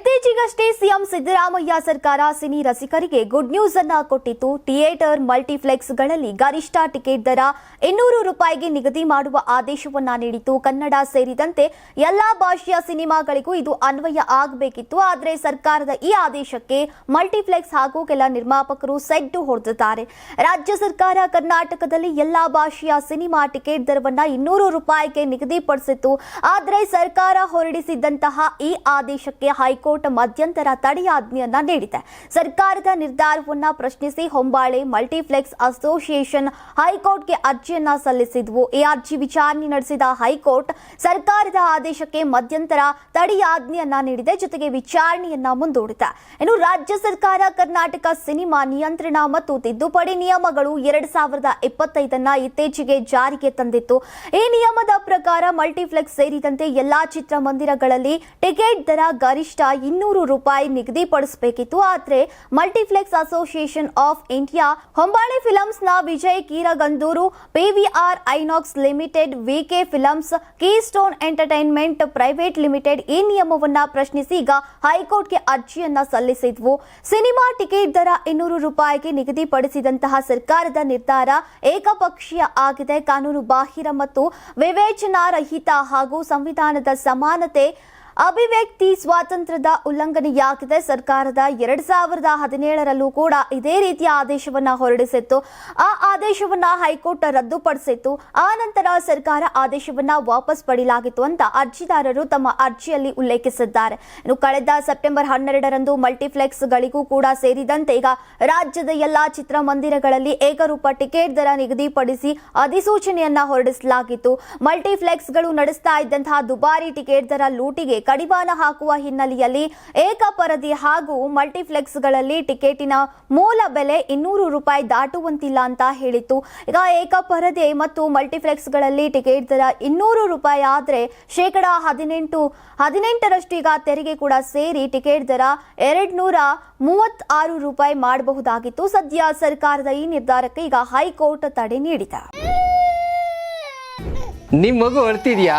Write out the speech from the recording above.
ಇತ್ತೀಚೆಗಷ್ಟೇ ಸಿಎಂ ಸಿದ್ದರಾಮಯ್ಯ ಸರ್ಕಾರ cine ರಸಿಕರಿಗೆ good news ಅನ್ನ ಕೊಟ್ಟಿತ್ತು. ಥಿಯೇಟರ್, ಮಲ್ಟಿಪ್ಲೆಕ್ಸ್ಗಳಲ್ಲಿ ಗರಿಷ್ಠ ಟಿಕೆಟ್ ದರ ಇನ್ನೂರು ರೂಪಾಯಿಗೆ ನಿಗದಿ ಮಾಡುವ ಆದೇಶವನ್ನ ನೀಡಿತು ಕನ್ನಡ ಸೇರಿದಂತೆ ಎಲ್ಲಾ ಭಾಷೆಯ ಸಿನಿಮಾಗಳಿಗೂ ಇದು ಅನ್ವಯ ಆಗಬೇಕಿತ್ತು. ಆದರೆ ಸರ್ಕಾರದ ಈ ಆದೇಶಕ್ಕೆ ಮಲ್ಟಿಪ್ಲೆಕ್ಸ್ ಹಾಗೂ ಕೆಲ ನಿರ್ಮಾಪಕರು ಸೆಡ್ಡು ಹೊಡೆದಿದ್ದಾರೆ. ರಾಜ್ಯ ಸರ್ಕಾರ ಕರ್ನಾಟಕದಲ್ಲಿ ಎಲ್ಲಾ ಭಾಷೆಯ ಸಿನಿಮಾ ಟಿಕೆಟ್ ದರವನ್ನ ಇನ್ನೂರು ರೂಪಾಯಿಗೆ ನಿಗದಿಪಡಿಸಿತ್ತು. ಆದರೆ ಸರ್ಕಾರ ಹೊರಡಿಸಿದ್ದಂತಹ ಈ ಆದೇಶಕ್ಕೆ ಹೈಕೋರ್ಟ್ ಮಧ್ಯಂತರ ತಡೆಯಾಜ್ಞೆಯನ್ನ ನೀಡಿದೆ. ಸರ್ಕಾರದ ನಿರ್ಧಾರವನ್ನ ಪ್ರಶ್ನಿಸಿ ಹೊಂಬಾಳೆ ಮಲ್ಟಿಪ್ಲೆಕ್ಸ್ ಅಸೋಸಿಯೇಷನ್ ಹೈಕೋರ್ಟ್ಗೆ ಅರ್ಜಿಯನ್ನ ಸಲ್ಲಿಸಿದ್ವು. ಈ ಅರ್ಜಿ ವಿಚಾರಣೆ ನಡೆಸಿದ ಹೈಕೋರ್ಟ್ ಸರ್ಕಾರದ ಆದೇಶಕ್ಕೆ ಮಧ್ಯಂತರ ತಡೆಯಾಜ್ಞೆಯನ್ನ ನೀಡಿದೆ. ಜೊತೆಗೆ ವಿಚಾರಣೆಯನ್ನ ಮುಂದೂಡಿದೆ. ಇನ್ನು ರಾಜ್ಯ ಸರ್ಕಾರ ಕರ್ನಾಟಕ ಸಿನಿಮಾ ನಿಯಂತ್ರಣ ಮತ್ತು ತಿದ್ದುಪಡಿ ನಿಯಮಗಳು ಎರಡ್ ಸಾವಿರದ ಇಪ್ಪತ್ತೈದನ್ನ ಇತ್ತೀಚೆಗೆ ಜಾರಿಗೆ ತಂದಿತ್ತು. ಈ ನಿಯಮದ ಪ್ರಕಾರ ಮಲ್ಟಿಪ್ಲೆಕ್ಸ್ ಸೇರಿದಂತೆ ಎಲ್ಲಾ ಚಿತ್ರಮಂದಿರಗಳಲ್ಲಿ ಟಿಕೆಟ್ ದರ ಗರಿಷ್ಠ ಇನ್ನೂರು ರೂಪಾಯಿ ನಿಗದಿಪಡಿಸಬೇಕಿತ್ತು ಆದರೆ multiplex association of India, Hombale ಫಿಲಮ್ಸ್ನ Vijay Kiragandur PVR INOX limited VK films, Keystone entertainment private limited ಈ ನಿಯಮವನ್ನ ಪ್ರಶ್ನಿಸಿ ಈಗ ಹೈಕೋರ್ಟ್ಗೆ ಅರ್ಜಿಯನ್ನ ಸಲ್ಲಿಸಿದ್ವು. ಸಿನಿಮಾ ಟಿಕೆಟ್ ದರ ಇನ್ನೂರು ರೂಪಾಯಿಗೆ ನಿಗದಿಪಡಿಸಿದಂತಹ ಸರ್ಕಾರದ ನಿರ್ಧಾರ ಏಕಪಕ್ಷೀಯ ಆಗಿದೆ. ಕಾನೂನು ಬಾಹಿರ ಮತ್ತು ವಿವೇಚನಾರಹಿತ ಹಾಗೂ ಸಂವಿಧಾನದ ಸಮಾನತೆ ಅಭಿವ್ಯಕ್ತಿ ಸ್ವಾತಂತ್ರ್ಯದ ಉಲ್ಲಂಘನೆಯಾಗಿದೆ. ಸರ್ಕಾರದ ಎರಡ್ ಸಾವಿರದ ಹದಿನೇಳರಲ್ಲೂ ಕೂಡ ಇದೇ ರೀತಿಯ ಆದೇಶವನ್ನ ಹೊರಡಿಸಿತ್ತು. ಆ ಆದೇಶವನ್ನ ಹೈಕೋರ್ಟ್ ರದ್ದುಪಡಿಸಿತ್ತು. ಆ ನಂತರ ಸರ್ಕಾರ ಆದೇಶವನ್ನ ವಾಪಸ್ ಪಡೆಯಲಾಗಿತ್ತು ಅಂತ ಅರ್ಜಿದಾರರು ತಮ್ಮ ಅರ್ಜಿಯಲ್ಲಿ ಉಲ್ಲೇಖಿಸಿದ್ದಾರೆ. ಇನ್ನು ಕಳೆದ ಸೆಪ್ಟೆಂಬರ್ ಹನ್ನೆರಡರಂದು ಮಲ್ಟಿಪ್ಲೆಕ್ಸ್ಗಳಿಗೂ ಕೂಡ ಸೇರಿದಂತೆ ಈಗ ರಾಜ್ಯದ ಎಲ್ಲಾ ಚಿತ್ರಮಂದಿರಗಳಲ್ಲಿ ಏಕರೂಪ ಟಿಕೆಟ್ ದರ ನಿಗದಿಪಡಿಸಿ ಅಧಿಸೂಚನೆಯನ್ನ ಹೊರಡಿಸಲಾಗಿತ್ತು. ಮಲ್ಟಿಪ್ಲೆಕ್ಸ್ಗಳು ನಡೆಸ್ತಾ ಇದ್ದಂತಹ ದುಬಾರಿ ಟಿಕೆಟ್ ದರ ಲೂಟಿಗೆ ಕಡಿವಾಣ ಹಾಕುವ ಹಿನ್ನೆಲೆಯಲ್ಲಿ ಏಕಪರದಿ ಹಾಗೂ ಮಲ್ಟಿಪ್ಲೆಕ್ಸ್ಗಳಲ್ಲಿ ಟಿಕೆಟಿನ ಮೂಲ ಬೆಲೆ ಇನ್ನೂರು ರೂಪಾಯಿ ದಾಟುವಂತಿಲ್ಲ ಅಂತ ಹೇಳಿತ್ತು. ಈಗ ಏಕಪರದೆ ಮತ್ತು ಮಲ್ಟಿಪ್ಲೆಕ್ಸ್ಗಳಲ್ಲಿ ಟಿಕೆಟ್ ದರ ಇನ್ನೂರು ರೂಪಾಯಿ ಆದರೆ ಶೇಕಡ ಹದಿನೆಂಟು, ಹದಿನೆಂಟರಷ್ಟು ಈಗ ತೆರಿಗೆ ಕೂಡ ಸೇರಿ ಟಿಕೆಟ್ ದರ ಎರಡು ನೂರ ಮೂವತ್ತಾರು ರೂಪಾಯಿ ಮಾಡಬಹುದಾಗಿತ್ತು. ಸದ್ಯ ಸರ್ಕಾರದ ಈ ನಿರ್ಧಾರಕ್ಕೆ ಈಗ ಹೈಕೋರ್ಟ್ ತಡೆ ನೀಡಿದೆ. ನಿಮ್ಮ ಮಗು ಅಳ್ತಿದ್ಯಾ